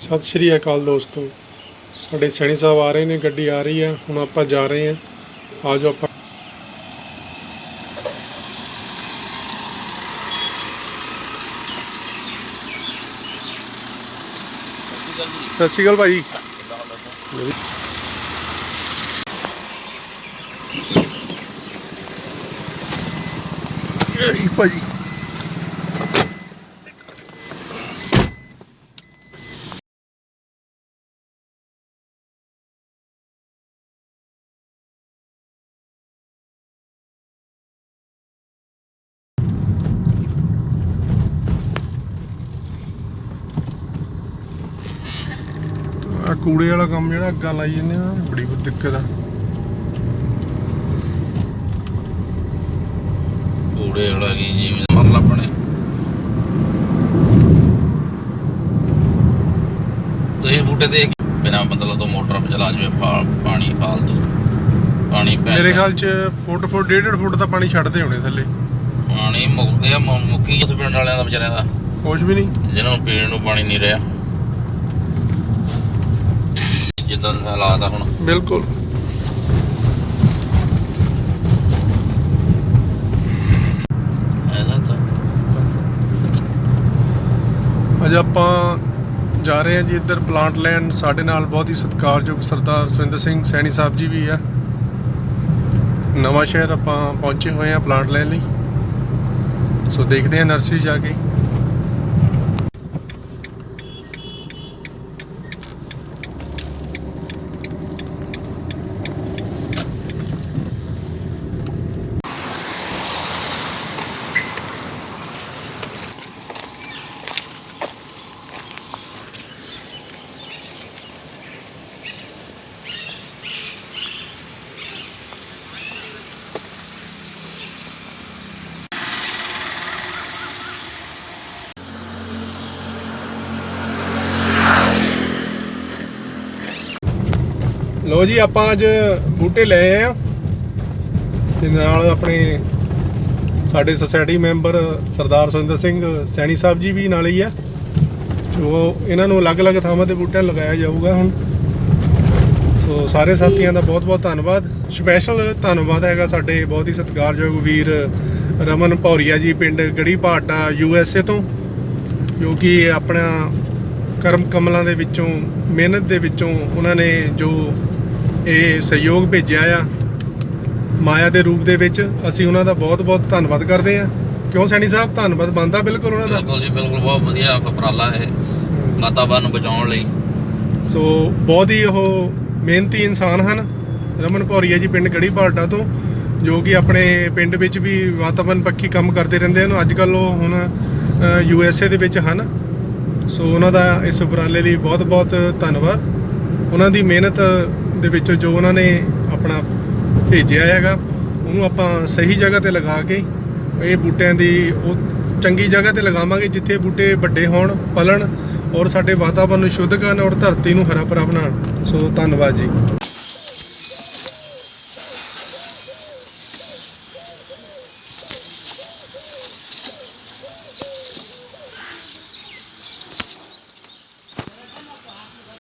ਸਤਿ ਸ਼੍ਰੀ ਅਕਾਲ ਦੋਸਤੋ। ਸਾਡੇ ਸੈਣੀ ਸਾਹਿਬ ਆ ਰਹੇ ਨੇ, ਗੱਡੀ ਆ ਰਹੀ ਹੈ, ਹੁਣ ਆਪਾਂ ਜਾ ਰਹੇ ਹਾਂ। ਆ ਜਾਓ ਆਪਾਂ। ਸਤਿ ਸ਼੍ਰੀ ਅਕਾਲ ਭਾਜੀ। ਇਹ ਕੂੜੇ ਵਾਲਾ ਕੰਮ ਜਿਹੜਾ ਅੱਗਾ ਲਾਈ ਜਾਂਦੇ ਆ ਬੜੀ ਦਿੱਕਤ ਆ। ਕੂੜੇ ਵਾਲਾ ਕੀ ਜਿਵੇਂ ਮਨ ਲੱਭਣੇ ਤੁਸੀਂ ਬੂਟੇ ਦੇ ਬਿਨਾ ਮਤਲਬ ਤੋਂ ਮੋਟਰ ਚਲਾ ਜਵੇ ਪਾਣੀ ਫਾਲਤੂ। ਪਾਣੀ ਪੈ ਮੇਰੇ ਖਿਆਲ ਚ ਫੁੱਟ ਫੁੱਟ ਡੇਢ ਡੇਢ ਫੁੱਟ ਤਾਂ ਪਾਣੀ ਛੱਡਦੇ ਹੋਣੇ ਥੱਲੇ। ਪਾਣੀ ਮੁੱਕ ਗਿਆ ਮੁ- ਮੁੱਕੀ ਇਸ ਪਿੰਡ ਵਾਲਿਆਂ ਦਾ ਵਿਚਾਰਿਆਂ ਦਾ। ਕੁਛ ਵੀ ਨਹੀਂ। ਜਿਹਨਾਂ ਨੂੰ ਪੀਣ ਨੂੰ ਪਾਣੀ ਨਹੀਂ ਰਿਹਾ। ਜਿੱਦਾਂ ਦੇ ਹਾਲਾਤ ਆ ਹੁਣ। ਬਿਲਕੁਲ। ਇਹਦਾ ਤਾਂ। ਅੱਜ ਆਪਾਂ ਜਾ ਰਹੇ ਹਾਂ ਜੀ ਇੱਧਰ ਪਲਾਂਟ ਲੈਂਡ ਸਾਡੇ ਨਾਲ ਬਹੁਤ ਹੀ ਸਤਿਕਾਰਯੋਗ ਸਰਦਾਰ ਸੁਰਿੰਦਰ ਸਿੰਘ ਸੈਣੀ ਸਾਹਿਬ ਜੀ ਵੀ ਆ। ਨਵਾਂ ਸ਼ਹਿਰ ਆਪਾਂ ਪਹੁੰਚੇ ਹੋਏ ਹਾਂ ਪਲਾਂਟ ਲੈਣ ਲਈ। ਸੋ ਦੇਖਦੇ ਹਾਂ ਨਰਸਰੀ ਜਾ ਕੇ। ਲੋ ਜੀ, ਆਪਾਂ ਅੱਜ ਬੂਟੇ ਲਏ ਆਏ ਆ। ਤੇ ਨਾਲ ਆਪਣੇ ਸਾਡੇ ਸੁਸਾਇਟੀ ਮੈਂਬਰ ਸਰਦਾਰ ਸੁਰਿੰਦਰ ਸਿੰਘ ਸੈਣੀ ਸਾਹਿਬ ਜੀ ਵੀ ਨਾਲ ਹੀ ਆ। ਜੋ ਇਹਨਾਂ ਨੂੰ ਅਲੱਗ-ਅਲੱਗ ਥਾਵਾਂ ਤੇ ਬੂਟਿਆਂ ਲਗਾਇਆ ਜਾਊਗਾ ਹੁਣ। ਸੋ ਸਾਰੇ ਸਾਥੀਆਂ ਦਾ ਬਹੁਤ-ਬਹੁਤ ਧੰਨਵਾਦ। ਸਪੈਸ਼ਲ ਧੰਨਵਾਦ ਹੈਗਾ ਸਾਡੇ, ਬਹੁਤ ਹੀ ਸਤਿਕਾਰਯੋਗ ਵੀਰ ਰਮਨ ਭੌਰੀਆ ਜੀ ਪਿੰਡ ਗੜੀ ਭਾਟਾ ਯੂ ਐਸ ਏ ਤੋਂ, ਜੋ ਕਿ ਆਪਣਾ ਕਰਮ ਕਮਲਾਂ ਦੇ ਵਿੱਚੋਂ, ਮਿਹਨਤ ਦੇ ਵਿੱਚੋਂ ਉਹਨਾਂ ਨੇ ਜੋ ਇਹ ਸਹਿਯੋਗ ਭੇਜਿਆ ਆ। ਮਾਇਆ ਦੇ ਰੂਪ ਦੇ ਵਿੱਚ ਅਸੀਂ ਉਹਨਾਂ ਦਾ ਬਹੁਤ-ਬਹੁਤ ਧੰਨਵਾਦ ਕਰਦੇ ਹਾਂ। ਕਿਉਂ ਸੈਣੀ ਸਾਹਿਬ? ਧੰਨਵਾਦ ਬਣਦਾ ਬਿਲਕੁਲ ਉਹਨਾਂ ਦਾ? ਬਿਲਕੁਲ ਜੀ ਬਿਲਕੁਲ ਬਹੁਤ ਵਧੀਆ ਉਪਰਾਲਾ ਇਹ ਵਾਤਾਵਰਨ ਨੂੰ ਬਚਾਉਣ ਲਈ। ਸੋ ਬਹੁਤ ਹੀ ਉਹ ਮਿਹਨਤੀ ਇਨਸਾਨ ਹਨ। ਰਮਨ ਭੌਰੀਆ ਜੀ ਪਿੰਡ ਗੜੀ ਭਾਲਟਾ ਤੋਂ ਜੋ ਕਿ ਆਪਣੇ ਪਿੰਡ ਵਿੱਚ ਵੀ ਵਾਤਾਵਰਨ ਪੱਖੀ ਕੰਮ ਕਰਦੇ ਰਹਿੰਦੇ ਹਨ। ਅੱਜ ਕੱਲ ਉਹ ਹੁਣ ਯੂ ਐਸ ਏ ਦੇ ਵਿੱਚ ਹਨ। ਸੋ ਉਹਨਾਂ ਦਾ ਇਸ ਉਪਰਾਲੇ ਲਈ ਬਹੁਤ-ਬਹੁਤ ਧੰਨਵਾਦ। ਉਹਨਾਂ ਦੀ ਮਿਹਨਤ ਦੇ ਵਿੱਚ ਜੋ ਉਹਨਾਂ ਨੇ ਆਪਣਾ ਭੇਜਿਆ ਹੈਗਾ, ਉਹਨੂੰ ਆਪਾਂ ਸਹੀ ਜਗ੍ਹਾ ਤੇ ਲਗਾ ਕੇ ਇਹ ਬੂਟਿਆਂ ਦੀ ਉਹ ਚੰਗੀ ਜਗ੍ਹਾ ਤੇ ਲਗਾਵਾਂਗੇ ਜਿੱਥੇ ਬੂਟੇ ਵੱਡੇ ਹੋਣ, ਪਲਣ ਔਰ ਸਾਡੇ ਵਾਤਾਵਰਨ ਨੂੰ ਸ਼ੁੱਧ ਕਰਨ ਔਰ ਧਰਤੀ ਨੂੰ ਹਰਾ ਭਰਾ ਬਣਾਉਣ। ਸੋ ਧੰਨਵਾਦ ਜੀ।